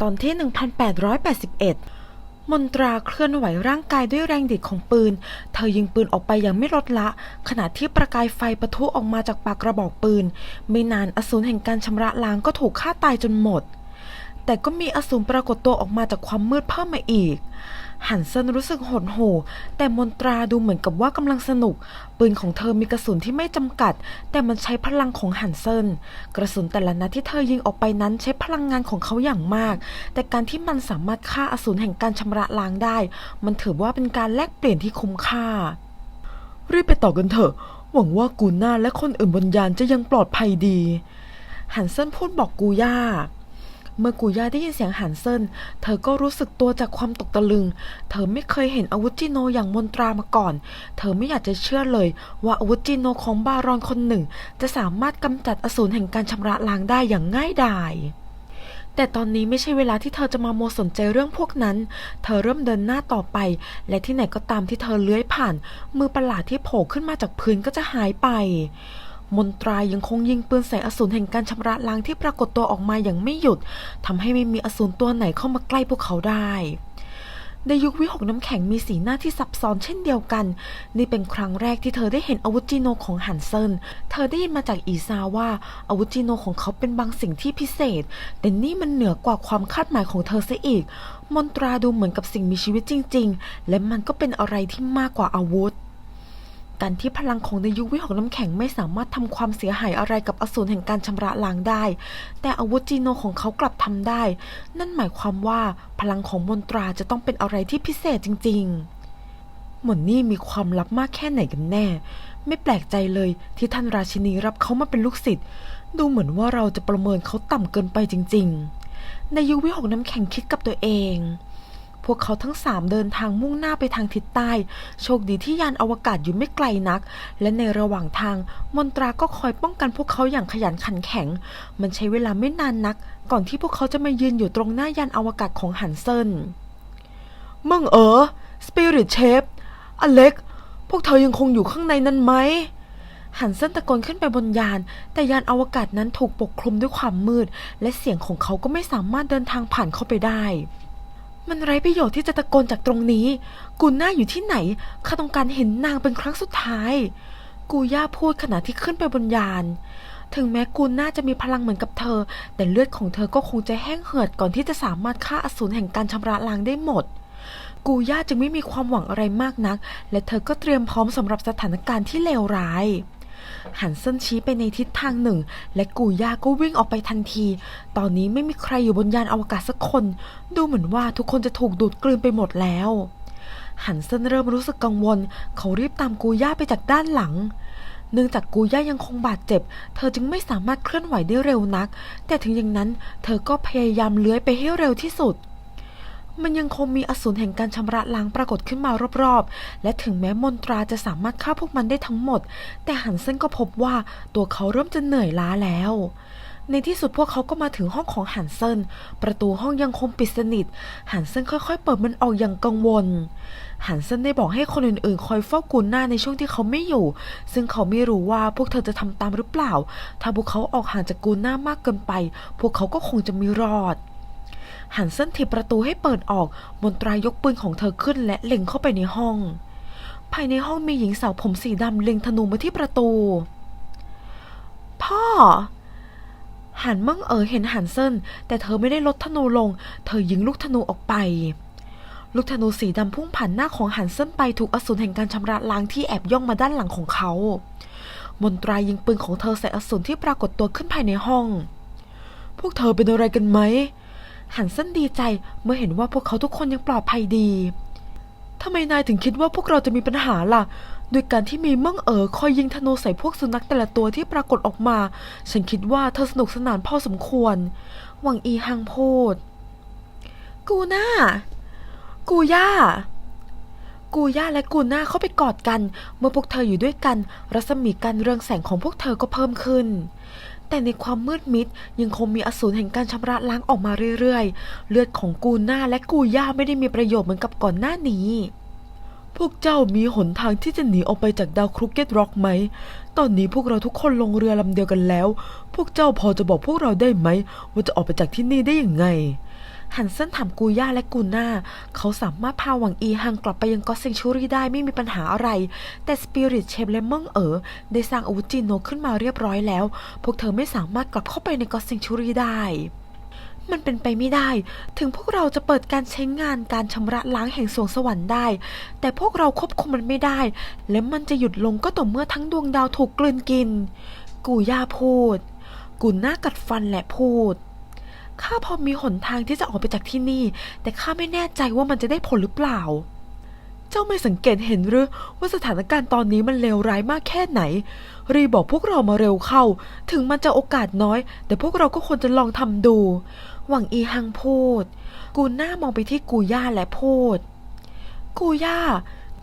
ตอนที่ 1881 มนตราเคลื่อนไหวร่างกายด้วยแรงดิดของปืน เธอยิงปืนออกไปอย่างไม่ลดละ ขณะที่ประกายไฟปะทุออกมาจากปากกระบอกปืน ไม่นานอสูรแห่งการชำระล้างก็ถูกฆ่าตายจนหมด แต่ก็มีอสูรปรากฏตัวออกมาจากความมืดเพิ่มมาอีก หันเซนรู้สึกหดหู่แต่มนตราดูเหมือนกับว่ากำลังสนุก ปืนของเธอมีกระสุนที่ไม่จำกัด แต่มันใช้พลังของหันเซนกระสุนแต่ละนัดที่เธอยิงออกไปนั้นใช้พลังงานของเขาอย่างมาก แต่การที่มันสามารถฆ่าอสูรแห่งการชำระล้างได้ มันถือว่าเป็นการแลกเปลี่ยนที่คุ้มค่า รีบไปต่อกันเถอะ หวังว่ากูน่าและคนอื่นบนยานจะยังปลอดภัยดี หันเซนพูดบอกกูย่า เมื่อกูย่าได้ยินเสียงหันเซินเธอก็รู้สึกตัวจากความตกตะลึง เธอไม่เคยเห็นอาวุธจิโนอย่างมนตรามาก่อน เธอไม่อยากจะเชื่อเลย ว่าอาวุธจิโนของบารอนคนหนึ่ง จะสามารถกำจัดอสูรแห่งการชำระล้างได้อย่างง่ายดายแต่ตอนนี้ไม่ใช่เวลาที่เธอจะมาโมสนใจเรื่องพวกนั้น เธอเริ่มเดินหน้าต่อไป และที่ไหนก็ตามที่เธอเลื้อยผ่าน มือประหลาดที่โผล่ขึ้นมาจากพื้นก็จะหายไป มนตรายังคงยิงปืนใส่อสูรแห่งการชำระล้างที่ปรากฏตัวออกมาอย่างไม่หยุดทำให้ไม่มีอสูรตัวไหนเข้ามาใกล้พวกเขาได้ในยุควิหกน้ำแข็งมีสีหน้าที่ซับซ้อนเช่นเดียวกัน นี่เป็นครั้งแรกที่เธอได้เห็นอาวุธจีโนของฮันเซิน เธอได้ยินมาจากอีซาว่าอาวุธจีโนของเขาเป็นบางสิ่งที่พิเศษ แต่นี่มันเหนือกว่าความคาดหมายของเธอซะอีก มนตราดูเหมือนกับสิ่งมีชีวิตจริง ๆ และมันก็เป็นอะไรที่มากกว่าอาวุธ การที่พลังของในยุควิหกน้ำแข็งไม่สามารถทำความเสียหายอะไรกับอสูรแห่งการชำระล้างได้ แต่อาวุธจีโนของเขากลับทำได้ นั่นหมายความว่าพลังของมนตราจะต้องเป็นอะไรที่พิเศษจริง ๆ หมอนนี่มีความลับมากแค่ไหนกันแน่ ไม่แปลกใจเลยที่ท่านราชินีรับเขามาเป็นลูกศิษย์ดูเหมือนว่าเราจะประเมินเขาต่ำเกินไปจริง ๆ ในยุควิหกน้ำแข็งคิดกับตัวเอง พวกเขาทั้งสามเดินทางมุ่งหน้าไปทางทิศใต้ โชคดีที่ยานอวกาศอยู่ไม่ไกลนัก และในระหว่างทางมนตราก็คอยป้องกันพวกเขาอย่างขยันขันแข็ง มันใช้เวลาไม่นานนัก ก่อนที่พวกเขาจะมายืนอยู่ตรงหน้ายานอวกาศของฮันเซนมึงเออสปิริตเชฟอเล็ก พวกเธอยังคงอยู่ข้างในนั้นไหมหันเส้นตะโกนขึ้นไปบนยาน แต่ยานอวกาศนั้นถูกปกคลุมด้วยความมืด และเสียงของเขาก็ไม่สามารถเดินทางผ่านเข้าไปได้ มันไร้ประโยชน์ที่จะตะโกนจากตรงนี้ กูน่าอยู่ที่ไหน ข้าต้องการเห็นนางเป็นครั้งสุดท้าย กูย่าพูดขณะที่ขึ้นไปบนยาน ถึงแม้กูน่าจะมีพลังเหมือนกับเธอ แต่เลือดของเธอก็คงจะแห้งเหือดก่อนที่จะสามารถฆ่าอสูรแห่งการชำระล้างได้หมด กูย่าจึงไม่มีความหวังอะไรมากนัก และเธอก็เตรียมพร้อมสำหรับสถานการณ์ที่เลวร้าย หันเส้นชี้ไปในทิศทางหนึ่ง และกูย่าก็วิ่งออกไปทันที ตอนนี้ไม่มีใครอยู่บนยานอวกาศสักคน ดูเหมือนว่าทุกคนจะถูกดูดกลืนไปหมดแล้ว หันเส้นเริ่มรู้สึกกังวล เขารีบตามกูย่าไปจากด้านหลังเนื่องจากกูย่ายังคงบาดเจ็บ เธอจึงไม่สามารถเคลื่อนไหวได้เร็วนัก แต่ถึงอย่างนั้น เธอก็พยายามเลื้อยไปให้เร็วที่สุด มันยังคงมีอสูรแห่งการชำระล้างปรากฏขึ้นมารอบๆ และถึงแม้มนตราจะสามารถฆ่าพวกมันได้ทั้งหมด แต่หันเซนก็พบว่าตัวเขาเริ่มจะเหนื่อยล้าแล้ว ในที่สุดพวกเขาก็มาถึงห้องของหันเซนประตูห้องยังคงปิดสนิท หันเซนค่อยๆ เปิดมันออกอย่างกังวล หันเซนได้บอกให้คนอื่นๆ คอยเฝ้ากูน่าในช่วงที่เขาไม่อยู่ ซึ่งเขาไม่รู้ว่าพวกเธอจะทำตามหรือเปล่า ถ้าพวกเขาออกห่างจากกูน่ามากเกินไป พวกเขาก็คงจะไม่รอด หันเส้นถีบประตูให้เปิดออก มนตรายกปืนของเธอขึ้นและเล็งเข้าไปในห้อง ภายในห้องมีหญิงสาวผมสีดำเล็งธนูมาที่ประตู พ่อ หันมั่งเอ๋อเห็นหันเซินแต่เธอไม่ได้ลดธนูลง เธอยิงลูกธนูออกไป ลูกธนูสีดำพุ่งผ่านหน้าของหันเซินไปถูกอสูรแห่งการชำระล้างที่แอบย่องมาด้านหลังของเขา มนตรายิงปืนของเธอใส่อสูรที่ปรากฏตัวขึ้นภายในห้องพวกเธอเป็นอะไรกันไหม หันเส้นดีใจเมื่อเห็นว่าพวกเขาทุกคนยังปลอดภัยดีทำไมนายถึงคิดว่าพวกเราจะมีปัญหาล่ะโดยการที่มีมั่งเอ๋อคอยยิงธนูใส่พวกสุนัขแต่ละตัวที่ปรากฏออกมา ฉันคิดว่าเธอสนุกสนานพอสมควร หวังอีฮังพูด กูน่า กูย่า กูย่าและกูน่าเข้าไปกอดกัน เมื่อพวกเธออยู่ด้วยกัน รัศมีการเรืองแสงของพวกเธอก็เพิ่มขึ้น แต่ในความมืดมิดยังคงมีอสูรแห่งการชำระล้างออกมาเรื่อยๆ เลือดของกูหน้าและกูย่าไม่ได้มีประโยชน์เหมือนกับก่อนหน้านี้ พวกเจ้ามีหนทางที่จะหนีออกไปจากดาวครุกเกตร็อกไหม ตอนนี้พวกเราทุกคนลงเรือลำเดียวกันแล้ว พวกเจ้าพอจะบอกพวกเราได้ไหมว่าจะออกไปจากที่นี่ได้อย่างไง ฮันเซนถามกูย่าและกูน่าเขาสามารถพาหวังอีฮังกลับไปยังก็อตเซงชูรี่ได้ไม่มีปัญหาอะไร แต่สปิริตเชฟและเมิงเอ๋อได้สร้างอาวุธจีโนขึ้นมาเรียบร้อยแล้ว พวกเธอไม่สามารถกลับเข้าไปในก็อตเซงชูรี่ได้มันเป็นไปไม่ได้ ถึงพวกเราจะเปิดการใช้งานการชำระล้างแห่งสวงสวรรค์ได้ แต่พวกเราควบคุมมันไม่ได้ และมันจะหยุดลงก็ต่อเมื่อทั้งดวงดาวถูกกลืนกิน กูย่าพูด กูหน้ากัดฟันและพูด ข้าพอมีหนทางที่จะออกไปจากที่นี่ แต่ข้าไม่แน่ใจว่ามันจะได้ผลหรือเปล่า เจ้าไม่สังเกตเห็นหรือว่าสถานการณ์ตอนนี้มันเลวร้ายมากแค่ไหน รีบอกพวกเรามาเร็วเข้า ถึงมันจะโอกาสน้อย แต่พวกเราก็ควรจะลองทำดู หวังอีฮังพูด กูหน้ามองไปที่กูย่าและพูด กูย่า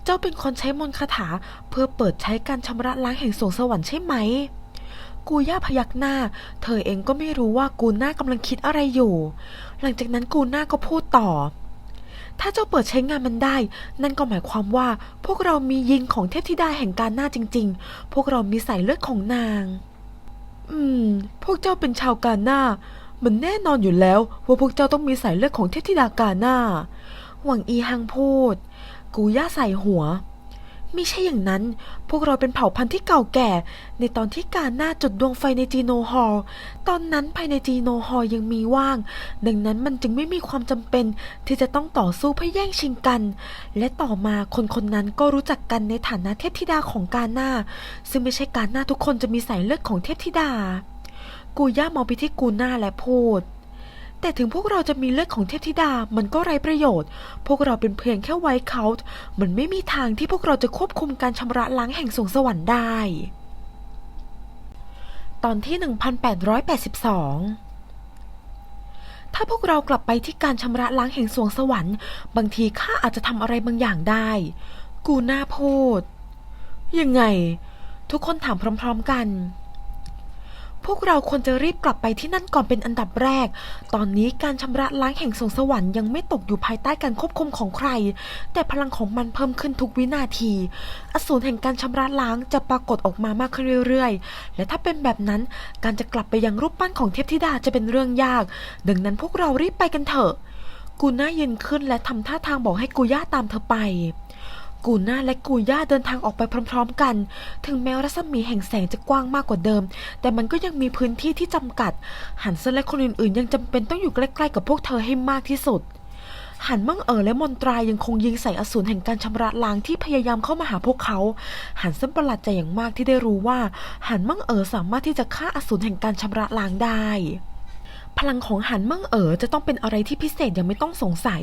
เจ้าเป็นคนใช้มนต์คาถา เพื่อเปิดใช้การชำระล้างแห่งสวงสวรรค์ใช่ไหม กูย่าพยักหน้า เธอเองก็ไม่รู้ว่ากูน่ากำลังคิดอะไรอยู่ หลังจากนั้นกูน่าก็พูดต่อ ถ้าเจ้าเปิดใช้งานมันได้ นั่นก็หมายความว่าพวกเรามียิงของเทพธิดาแห่งการหน้าจริง ๆ พวกเรามีสายเลือดของนาง อืม พวกเจ้าเป็นชาวกาหน้า มันแน่นอนอยู่แล้วว่าพวกเจ้าต้องมีสายเลือดของเทพธิดากาหน้า หวังอีฮังพูด กูย่าใส่หัว ไม่ใช่อย่างนั้น พวกเราเป็นเผ่าพันธุ์ที่เก่าแก่ ในตอนที่การหน้าจุดดวงไฟในจีโนฮอลตอนนั้นภายในจีโนฮอลยังมีว่าง ดังนั้นมันจึงไม่มีความจำเป็นที่จะต้องต่อสู้เพื่อแย่งชิงกัน และต่อมาคนคนนั้นก็รู้จักกันในฐานะเทพธิดาของการหน้า ซึ่งไม่ใช่การหน้าทุกคนจะมีสายเลือดของเทพธิดา กูย่ามองไปที่กูหน้าและพูด แต่ถึงพวกเราจะมีเลือดของเทพธิดามันก็ไร้ประโยชน์ พวกเราเป็นเพียงแค่ไวท์เคาท์มันไม่มีทางที่พวกเราจะควบคุมการชำระล้างแห่งสวงสวรรค์ได้ ตอนที่ 1882ถ้าพวกเรากลับไปที่การชำระล้างแห่งสวงสวรรค์ บางทีข้าอาจจะทำอะไรบางอย่างได้ กูน่าพูด ยังไง ทุกคนถามพร้อม ๆกัน พวกเราควรจะรีบกลับไปที่นั่นก่อนเป็นอันดับแรก ตอนนี้การชำระล้างแห่งสวงสวรรค์ยังไม่ตกอยู่ภายใต้การควบคุมของใคร แต่พลังของมันเพิ่มขึ้นทุกวินาที อสูรแห่งการชำระล้างจะปรากฏออกมามากขึ้นเรื่อยๆ และถ้าเป็นแบบนั้นการจะกลับไปยังรูปปั้นของเทพธิดาจะเป็นเรื่องยาก ดังนั้นพวกเรารีบไปกันเถอะ กูน่ายืนขึ้นและทำท่าทางบอกให้กูย่าตามเธอไป กูน่าและกูย่าเดินทางออกไปพร้อม ๆ กัน ถึงแม้รัศมีแห่งแสงจะกว้างมากกว่าเดิม แต่มันก็ยังมีพื้นที่ที่จำกัด หันเซนและคนอื่นๆ ยังจำเป็นต้องอยู่ใกล้ๆกับพวกเธอให้มากที่สุด หันมั่งเอ๋อและมนตรายังคงยิงใส่อสูรแห่งการชำระล้างที่พยายามเข้ามาหาพวกเขา หันเซนประหลาดใจอย่างมากที่ได้รู้ว่า หันมั่งเอ๋อสามารถที่จะฆ่าอสูรแห่งการชำระล้างได้ พลังของหันมั่งเอ๋อจะต้องเป็นอะไรที่พิเศษอย่างไม่ต้องสงสัย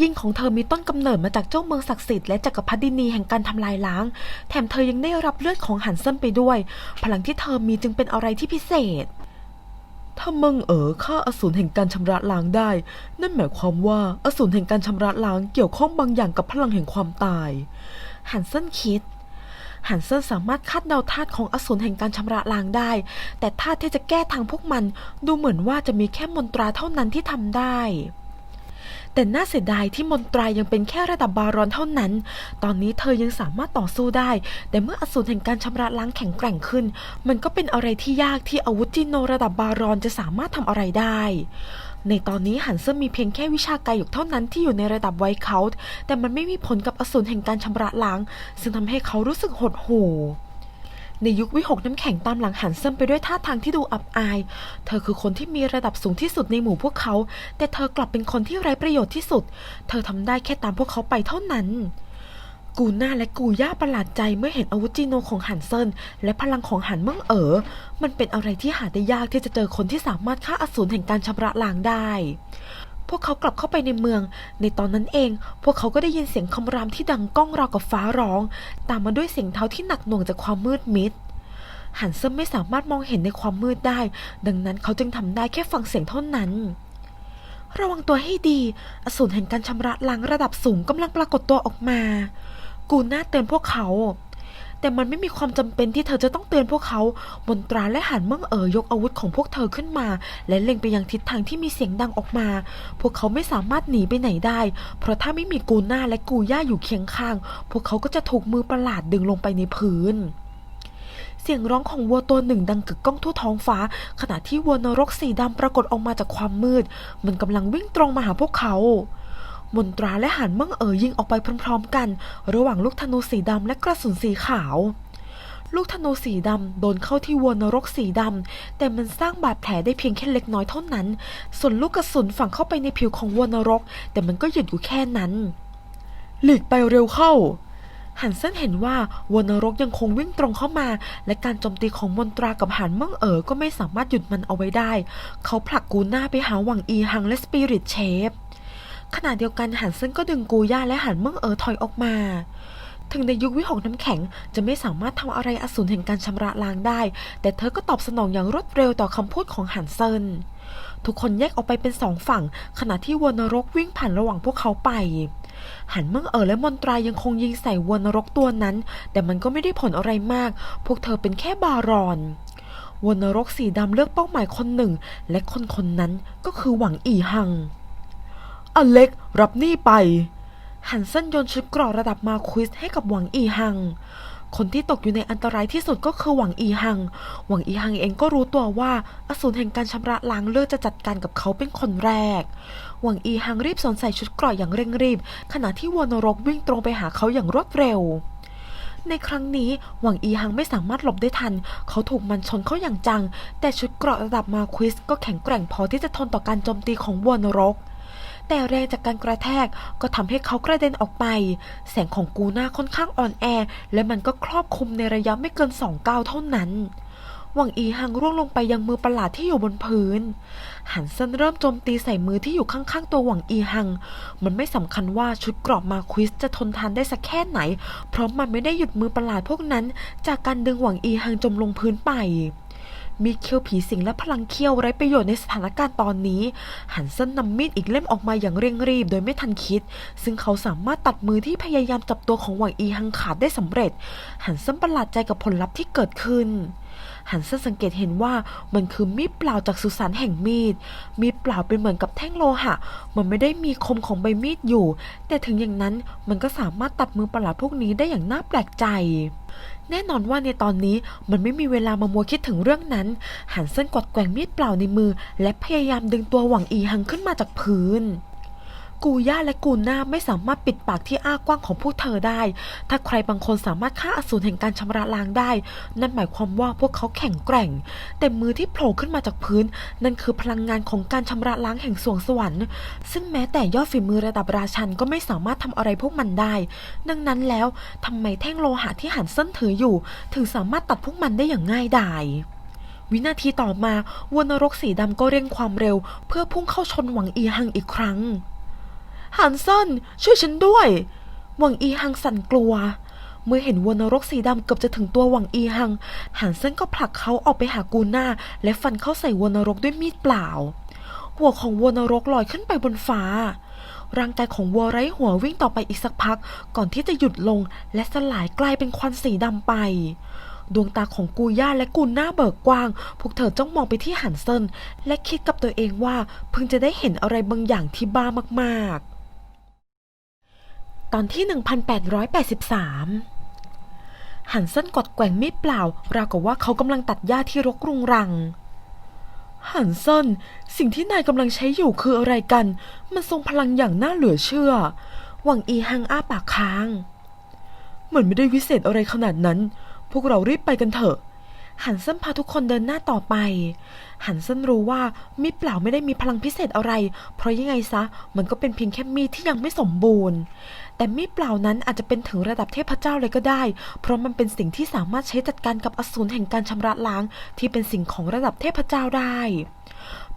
ยิ่งของเธอมีต้นกำเนิดมาจากเจ้าเมืองศักดิ์สิทธิ์และจักรพรรดินีแห่งการทำลายล้าง แถมเธอยังได้รับเลือดของหันเซินไปด้วย พลังที่เธอมีจึงเป็นอะไรที่พิเศษ ถ้ามังเอ๋อฆ่าอสูรแห่งการชำระล้างได้ นั่นหมายความว่าอสูรแห่งการชำระล้างเกี่ยวข้องบางอย่างกับพลังแห่งความตาย หันเซินคิด ฮันเซนสามารถคาดเดาธาตุของอสูรแห่งการชำระล้างได้ แต่ธาตุที่จะแก้ทางพวกมันดูเหมือนว่าจะมีแค่มนตราเท่านั้นที่ทำได้แต่น่าเสียดายที่มนตรายังเป็นแค่ระดับบารอนเท่านั้น ตอนนี้เธอยังสามารถต่อสู้ได้ แต่เมื่ออสูรแห่งการชำระล้างแข็งแกร่งขึ้น มันก็เป็นอะไรที่ยากที่อาวุธจิโนระดับบารอนจะสามารถทำอะไรได้ ในตอนนี้หันเซอร์มีเพียงแค่วิชากายหยกเท่านั้นที่อยู่ในระดับไวเคาท์แต่มันไม่มีผลกับอสูรแห่งการชำระล้าง ซึ่งทำให้เขารู้สึกหดหู่ในยุควิหกน้ำแข็งตามหลังหันเซิมไปด้วยท่าทางที่ดูอับอาย เธอคือคนที่มีระดับสูงที่สุดในหมู่พวกเขา แต่เธอกลับเป็นคนที่ไร้ประโยชน์ที่สุด เธอทำได้แค่ตามพวกเขาไปเท่านั้น กูน่าและกูย่าประหลาดใจเมื่อเห็นอาวุธจีโนของหันเซินและพลังของหันมั่งเอ๋อ มันเป็นอะไรที่หาได้ยากที่จะเจอคนที่สามารถฆ่าอสูรแห่งการชำระล้างได้ พวกเขากลับเข้าไปในเมือง ในตอนนั้นเอง พวกเขาก็ได้ยินเสียงคำรามที่ดังก้องราวกับฟ้าร้อง ตามมาด้วยเสียงเท้าที่หนักหน่วงจากความมืดมิดหันเซมไม่สามารถมองเห็นในความมืดได้ ดังนั้นเขาจึงทำได้แค่ฟังเสียงเท่านั้นระวังตัวให้ดี อสูรแห่งการชำระล้างระดับสูงกำลังปรากฏตัวออกมา กูน่าเตือนพวกเขา แต่มันไม่มีความจำเป็นที่เธอจะต้องเตือนพวกเขามนตราและหันเมื่งเอ๋อยกอาวุธของพวกเธอขึ้นมา และเล็งไปยังทิศทางที่มีเสียงดังออกมา พวกเขาไม่สามารถหนีไปไหนได้ เพราะถ้าไม่มีกูน่าและกูย่าอยู่เคียงข้าง พวกเขาก็จะถูกมือประหลาดดึงลงไปในพื้นเสียงร้องของวัวตัวหนึ่งดังกึกก้องทั่วท้องฟ้า ขณะที่วัวนรกสีดำปรากฏออกมาจากความมืด มันกำลังวิ่งตรงมาหาพวกเขา มนตราและหันมั่งเอ๋ยยิงออกไปพร้อมๆกัน ระหว่างลูกธนูสีดำและกระสุนสีขาว ลูกธนูสีดำโดนเข้าที่วัวนรกสีดำแต่มันสร้างบาดแผลได้เพียงแค่เล็กน้อยเท่านั้น ส่วนลูกกระสุนฝังเข้าไปในผิวของวัวนรก แต่มันก็หยุดอยู่แค่นั้น หลีกไปเร็วเข้าหันเซนเห็นว่าวัวนรกยังคงวิ่งตรงเข้ามา และการโจมตีของมนตรากับหันมั่งเอ๋อก็ไม่สามารถหยุดมันเอาไว้ได้ เขาผลักกูหน้าไปหาหวังอีหังและสปิริตเชฟ ขณะเดียวกันหันเซนก็ดึงกูย่าและหันเมั่งเอ๋อถอยออกมา ถึงในยุควิหกน้ำแข็งจะไม่สามารถทำอะไรอสูรแห่งการชำระล้างได้ แต่เธอก็ตอบสนองอย่างรวดเร็วต่อคำพูดของหันเซนทุกคนแยกออกไปเป็นสองฝั่ง ขณะที่วัวนรกวิ่งผ่านระหว่างพวกเขาไป หันเมื่งเอ๋อและมนตรายังคงยิงใส่วัวนรกตัวนั้น แต่มันก็ไม่ได้ผลอะไรมาก พวกเธอเป็นแค่บารอนวัวนรกสีดำเลือกเป้าหมายคนหนึ่ง และคนคนนั้นก็คือหวังอีหัง อเล็กรับนี่ไป หันเส้นโยนชุดเกรอระดับมาควิสให้กับหวังอีหัง คนที่ตกอยู่ในอันตรายที่สุดก็คือหวังอีหัง หวังอีหังเองก็รู้ตัวว่าอสูรแห่งการชำระล้างเลือดจะจัดการกับเขาเป็นคนแรก หวังอีหังรีบสวมใส่ชุดเกราะอย่างเร่งรีบ ขณะที่วัวนรกวิ่งตรงไปหาเขาอย่างรวดเร็วในครั้งนี้หวังอีหังไม่สามารถหลบได้ทัน เขาถูกมันชนเข้าอย่างจัง แต่ชุดเกราะระดับมาควิสก็แข็งแกร่งพอที่จะทนต่อการโจมตีของวัวนรก แต่แรงจากการกระแทกก็ทำให้เขากระเด็นออกไป แสงของกูน่าค่อนข้างอ่อนแอ และมันก็ครอบคลุมในระยะไม่เกินสองก้าวเท่านั้นหวังอีหังร่วงลงไปยังมือประหลาดที่อยู่บนพื้น หันเซนเริ่มโจมตีใส่มือที่อยู่ข้างๆตัวหวังอีหัง มันไม่สำคัญว่าชุดกรอบมาควิสจะทนทานได้สักแค่ไหน เพราะมันไม่ได้หยุดมือประหลาดพวกนั้น จากการดึงหวังอีหังจมลงพื้นไป มีเขี้ยวผีสิงและพลังเขี้ยวไร้ประโยชน์ในสถานการณ์ตอนนี้ หันเซนนำมีดอีกเล่มออกมาอย่างเร่งรีบโดยไม่ทันคิด ซึ่งเขาสามารถตัดมือที่พยายามจับตัวของหวังอีหังขาดได้สำเร็จ หันเซนประหลาดใจกับผลลัพธ์ที่เกิดขึ้นหันเซนสังเกตเห็นว่ามันคือมีดเปล่าจากสุสานแห่งมีด มีดเปล่าเป็นเหมือนกับแท่งโลหะ มันไม่ได้มีคมของใบมีดอยู่ แต่ถึงอย่างนั้นมันก็สามารถตัดมือประหลาดพวกนี้ได้อย่างน่าแปลกใจ แน่นอนว่าในตอนนี้มันไม่มีเวลามามัวคิดถึงเรื่องนั้นหันเส้นกวัดแกว่งมีดเปล่าในมือ และพยายามดึงตัวหวังอีหังขึ้นมาจากพื้น กูย่าและกูน่าไม่สามารถปิดปากที่อ้ากว้างของพวกเธอได้ ถ้าใครบางคนสามารถฆ่าอสูรแห่งการชำระล้างได้ นั่นหมายความว่าพวกเขาแข็งแกร่ง แต่มือที่โผล่ขึ้นมาจากพื้น นั่นคือพลังงานของการชำระล้างแห่งสวงสวรรค์ ซึ่งแม้แต่ยอดฝีมือระดับราชันก็ไม่สามารถทำอะไรพวกมันได้ ดังนั้นแล้วทำไมแท่งโลหะที่หันเส้นถืออยู่ ถึงสามารถตัดพวกมันได้อย่างง่ายดายวินาทีต่อมาวัวนรกสีดำก็เร่งความเร็ว เพื่อพุ่งเข้าชนหวังอีหังอีกครั้ง ฮันเซนช่วยฉันด้วย หวังอีหังสั่นกลัว เมื่อเห็นวัวนรกสีดำเกือบจะถึงตัวหวังอีหังฮันเซนก็ผลักเขาออกไปหากูน่าและฟันเข้าใส่วัวนรกด้วยมีดเปล่า หัวของวัวนรกลอยขึ้นไปบนฟ้า ร่างกายของวัวไร้หัววิ่งต่อไปอีกสักพัก ก่อนที่จะหยุดลง และสลายกลายเป็นควันสีดำไปดวงตาของกูย่าและกูน่าเบิกกว้าง พวกเธอจ้องมองไปที่หันเซนและคิดกับตัวเองว่าเพิ่งจะได้เห็นอะไรบางอย่างที่บ้ามากๆ ตอนที่ 1883 หันเส้นกดแกว่งมีดเปล่า ราวกับว่าเขากำลังตัดหญ้าที่รกรุงรัง หันเส้นสิ่งที่นายกำลังใช้อยู่คืออะไรกัน มันทรงพลังอย่างน่าเหลือเชื่อ หวังอีหังอ้าปากค้าง เหมันไม่ได้วิเศษอะไรขนาดนั้น พวกเรารีบไปกันเถอะ หันเส้นพาทุกคนเดินหน้าต่อไป หันเส้นรู้ว่ามีดเปล่าไม่ได้มีพลังพิเศษอะไร เพราะยังไงซะมันก็เป็นเพียงแค่มีดที่ยังไม่สมบูรณ์ แต่มีดเปล่านั้นอาจจะเป็นถึงระดับเทพเจ้าเลยก็ได้ เพราะมันเป็นสิ่งที่สามารถใช้จัดการกับอสูรแห่งการชำระล้าง ที่เป็นสิ่งของระดับเทพเจ้าได้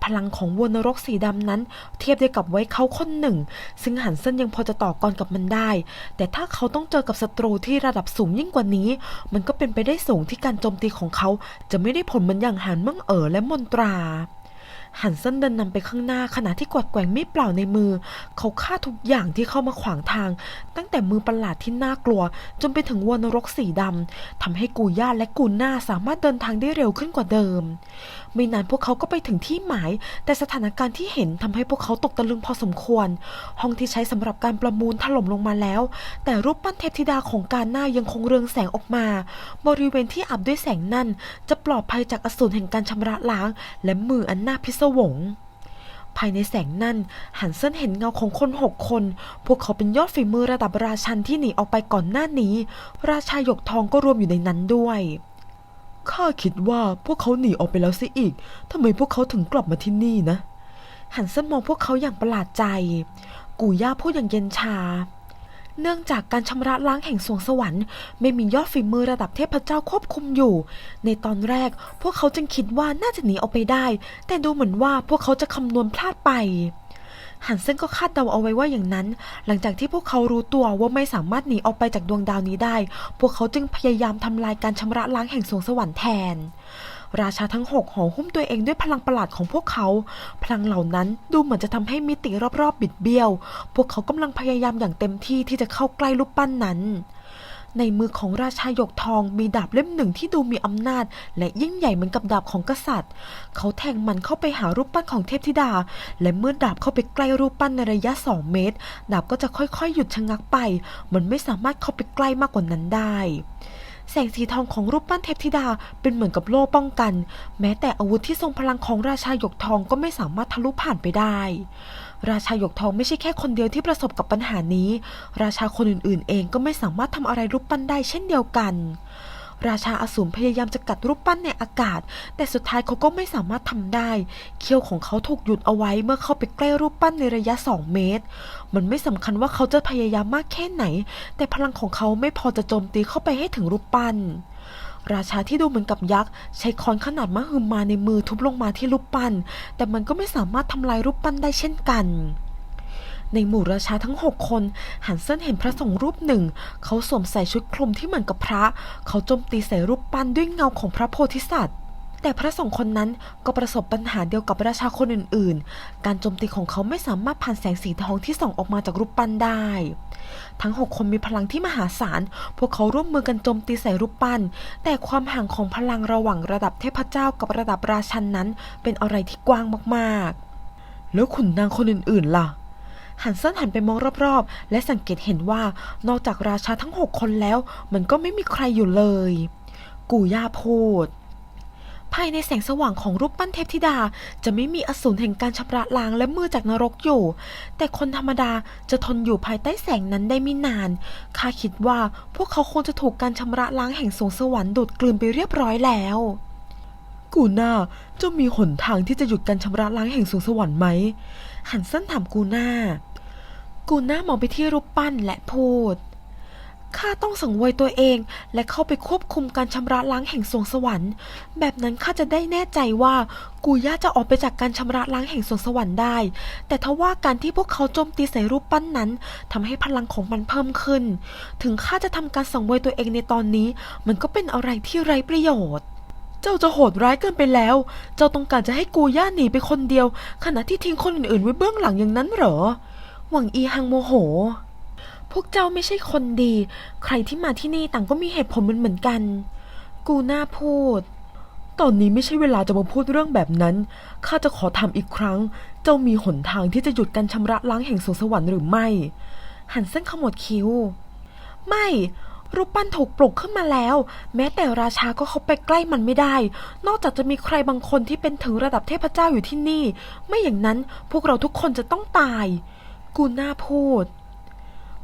พลังของวัวนรกสีดำนั้น เทียบได้กับไว้เขาคนหนึ่ง ซึ่งหันเส้นยังพอจะต่อกรกับมันได้ แต่ถ้าเขาต้องเจอกับศัตรูที่ระดับสูงยิ่งกว่านี้ มันก็เป็นไปได้สูงที่การโจมตีของเขา จะไม่ได้ผลเหมือนอย่างหันมั่งเอ๋อและมนตราหันเส้นเดินนำไปข้างหน้าขณะที่กวาดแกว่งมีดเปล่าในมือ เขาฆ่าทุกอย่างที่เข้ามาขวางทาง ตั้งแต่มือประหลาดที่น่ากลัว จนไปถึงวัวนรกสีดำทำให้กูย่าและกูน่าสามารถเดินทางได้เร็วขึ้นกว่าเดิมไม่นานพวกเขาก็ไปถึงที่หมาย แต่สถานการณ์ที่เห็นทำให้พวกเขาตกตะลึงพอสมควร ห้องที่ใช้สำหรับการประมูลถล่มลงมาแล้ว แต่รูปปั้นเทพธิดาของการหน้ายังคงเรืองแสงออกมา บริเวณที่อับด้วยแสงนั่น จะปลอดภัยจากอสูรแห่งการชำระล้าง และมืออันน่าพิศวงภายในแสงนั่นหันเส้นเห็นเงาของคนหกคน พวกเขาเป็นยอดฝีมือระดับราชันที่หนีออกไปก่อนหน้านี้ ราชาหยกทองก็รวมอยู่ในนั้นด้วย ข้าคิดว่าพวกเขาหนีออกไปแล้วสิอีก ทำไมพวกเขาถึงกลับมาที่นี่นะ หันเส้นมองพวกเขาอย่างประหลาดใจ กูย่าพูดอย่างเย็นชา เนื่องจากการชำระล้างแห่งสวงสวรรค์ ไม่มียอดฝีมือระดับเทพเจ้าควบคุมอยู่ ในตอนแรกพวกเขาจึงคิดว่าน่าจะหนีออกไปได้ แต่ดูเหมือนว่าพวกเขาจะคำนวณพลาดไป หันเซนก็คาดเดาเอาไว้ว่าอย่างนั้น หลังจากที่พวกเขารู้ตัวว่าไม่สามารถหนีออกไปจากดวงดาวนี้ได้ พวกเขาจึงพยายามทำลายการชำระล้างแห่งสวงสวรรค์แทน ราชาทั้งหกห่อหุ้มตัวเองด้วยพลังประหลาดของพวกเขา พลังเหล่านั้นดูเหมือนจะทำให้มิติรอบๆบิดเบี้ยว พวกเขากำลังพยายามอย่างเต็มที่ที่จะเข้าใกล้รูปปั้นนั้น ในมือของราชาหยกทองมีดาบเล่มหนึ่งที่ดูมีอำนาจ และยิ่งใหญ่เหมือนกับดาบของกษัตริย์ เขาแทงมันเข้าไปหารูปปั้นของเทพธิดา และเมื่อดาบเข้าไปใกล้รูปปั้นในระยะ2เมตร ดาบก็จะค่อยๆ หยุดชะงักไป มันไม่สามารถเข้าไปใกล้มากกว่านั้นได้แสงสีทองของรูปปั้นเทพธิดาเป็นเหมือนกับโล่ป้องกัน แม้แต่อาวุธที่ทรงพลังของราชาหยกทองก็ไม่สามารถทะลุผ่านไปได้ ราชาหยกทองไม่ใช่แค่คนเดียวที่ประสบกับปัญหานี้ ราชาคนอื่นๆ เองก็ไม่สามารถทำอะไรรูปปั้นได้เช่นเดียวกัน ราชาอสูรพยายามจะกัดรูปปั้นในอากาศ แต่สุดท้ายเขาก็ไม่สามารถทำได้ เขี้ยวของเขาถูกหยุดเอาไว้เมื่อเข้าไปใกล้รูปปั้นในระยะ 2 เมตร มันไม่สำคัญว่าเขาจะพยายามมากแค่ไหน แต่พลังของเขาไม่พอจะโจมตีเข้าไปให้ถึงรูปปั้น ราชาที่ดูเหมือนกับยักษ์ใช้ค้อนขนาดมหึมาในมือทุบลงมาที่รูปปั้น แต่มันก็ไม่สามารถทำลายรูปปั้นได้เช่นกันในหมู่ราชาทั้งหกคน หันเซินเห็นพระสงฆ์รูปหนึ่ง เขาสวมใส่ชุดคลุมที่เหมือนกับพระ เขาโจมตีใส่รูปปั้นด้วยเงาของพระโพธิสัตว์ แต่พระสงฆ์คนนั้นก็ประสบปัญหาเดียวกับราชาคนอื่น ๆ การโจมตีของเขาไม่สามารถผ่านแสงสีทองที่ส่องออกมาจากรูปปั้นได้ ทั้งหกคนมีพลังที่มหาศาล พวกเขาร่วมมือกันโจมตีใส่รูปปั้น แต่ความห่างของพลังระหว่างระดับเทพเจ้ากับระดับราชันนั้น เป็นอะไรที่กว้างมากๆ แล้วขุนนางคนอื่นๆล่ะหันเซินหันไปมองรอบๆ และสังเกตเห็นว่านอกจากราชาทั้งหกคนแล้ว มันก็ไม่มีใครอยู่เลย กูย่าพูด ภายในแสงสว่างของรูปปั้นเทพธิดา จะไม่มีอสูรแห่งการชำระล้างและมือจากนรกอยู่ แต่คนธรรมดาจะทนอยู่ภายใต้แสงนั้นได้ไม่นาน ข้าคิดว่าพวกเขาคงจะถูกการชำระล้างแห่งสวงสวรรค์ดูดกลืนไปเรียบร้อยแล้ว กูน่าจะมีหนทางที่จะหยุดการชำระล้างแห่งสวงสวรรค์ไหม หันเส้นถามกูน่า กูน่ามองไปที่รูปปั้นและพูด ข้าต้องสังเวยตัวเองและเข้าไปควบคุมการชำระล้างแห่งสวงสวรรค์ แบบนั้นข้าจะได้แน่ใจว่ากูย่าจะออกไปจากการชำระล้างแห่งสวงสวรรค์ได้ แต่ทว่าการที่พวกเขาโจมตีใส่รูปปั้นนั้นทำให้พลังของมันเพิ่มขึ้น ถึงข้าจะทำการสังเวยตัวเองในตอนนี้ มันก็เป็นอะไรที่ไร้ประโยชน์เจ้าจะโหดร้ายเกินไปแล้ว เจ้าต้องการจะให้กูย่าหนีไปคนเดียว ขณะที่ทิ้งคนอื่นๆไว้เบื้องหลังอย่างนั้นเหรอ หวังอีฮังโมโห พวกเจ้าไม่ใช่คนดี ใครที่มาที่นี่ต่างก็มีเหตุผลเหมือนเหมือนกัน กูน่าพูด ตอนนี้ไม่ใช่เวลาจะมาพูดเรื่องแบบนั้น ข้าจะขอถามอีกครั้ง เจ้ามีหนทางที่จะหยุดการชำระล้างแห่งสวงสวรรค์หรือไม่ หันเส้นขมวดคิ้ว ไม่ รูปปั้นถูกปลุกขึ้นมาแล้ว แม้แต่ราชาก็เข้าไปใกล้มันไม่ได้ นอกจากจะมีใครบางคนที่เป็นถึงระดับเทพเจ้าอยู่ที่นี่ ไม่อย่างนั้นพวกเราทุกคนจะต้องตาย กูน่าพูด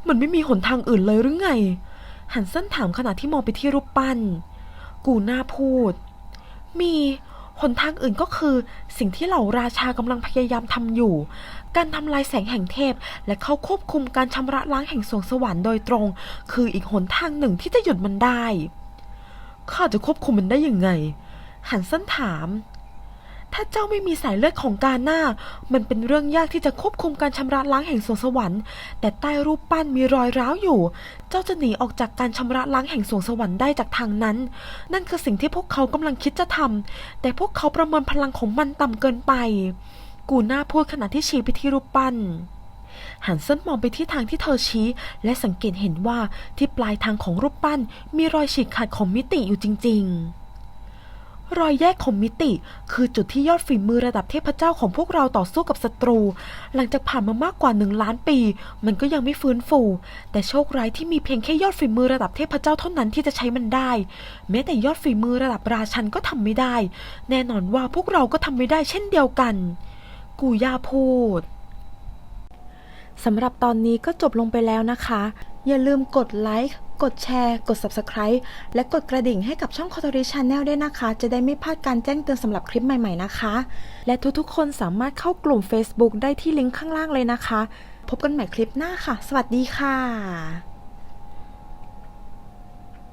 มันไม่มีหนทางอื่นเลยหรือไง หันเส้นถามขณะที่มองไปที่รูปปั้น กูน่าพูด มีหนทางอื่นก็คือ สิ่งที่เหล่าราชากำลังพยายามทำอยู่ การทำลายแสงแห่งเทพ และเข้าควบคุมการชำระล้างแห่งสวงสวรรค์โดยตรง คืออีกหนทางหนึ่งที่จะหยุดมันได้ ข้าจะควบคุมมันได้ยังไง หันเส้นถาม ถ้าเจ้าไม่มีสายเลือดของกาหน้า มันเป็นเรื่องยากที่จะควบคุมการชำระล้างแห่งสวงสวรรค์ แต่ใต้รูปปั้นมีรอยร้าวอยู่ เจ้าจะหนีออกจากการชำระล้างแห่งสวงสวรรค์ได้จากทางนั้น นั่นคือสิ่งที่พวกเขากำลังคิดจะทำ แต่พวกเขาประเมินพลังของมันต่ำเกินไป กูน่าพูดขณะที่ชี้ไปที่รูปปั้นหันเส้นมองไปที่ทางที่เธอชี้ และสังเกตเห็นว่าที่ปลายทางของรูปปั้นมีรอยฉีกขาดของมิติอยู่จริง ๆ รอยแยกของมิติ คือจุดที่ยอดฝีมือระดับเทพเจ้าของพวกเราต่อสู้กับศัตรู หลังจากผ่านมามากกว่าหนึ่งล้านปี มันก็ยังไม่ฟื้นฟู แต่โชคร้ายที่มีเพียงแค่ยอดฝีมือระดับเทพเจ้าเท่านั้นที่จะใช้มันได้ แม้แต่ยอดฝีมือระดับราชันก็ทำไม่ได้ แน่นอนว่าพวกเราก็ทำไม่ได้เช่นเดียวกัน กูย่าพูดสำหรับตอนนี้ก็จบลงไปแล้วนะคะ อย่าลืมกดไลค์ กดแชร์ กด Subscribe และกดกระดิ่งให้กับช่อง c o t o r i Channel ด้วยนะคะ จะได้ไม่พลาดการแจ้งเตือนสำหรับคลิปใหม่ ๆนะคะ และทุกๆ คนสามารถเข้ากลุ่ม Facebook ได้ที่ลิงก์ข้างล่างเลยนะคะ พบกันใหม่คลิปหน้าค่ะ สวัสดีค่ะ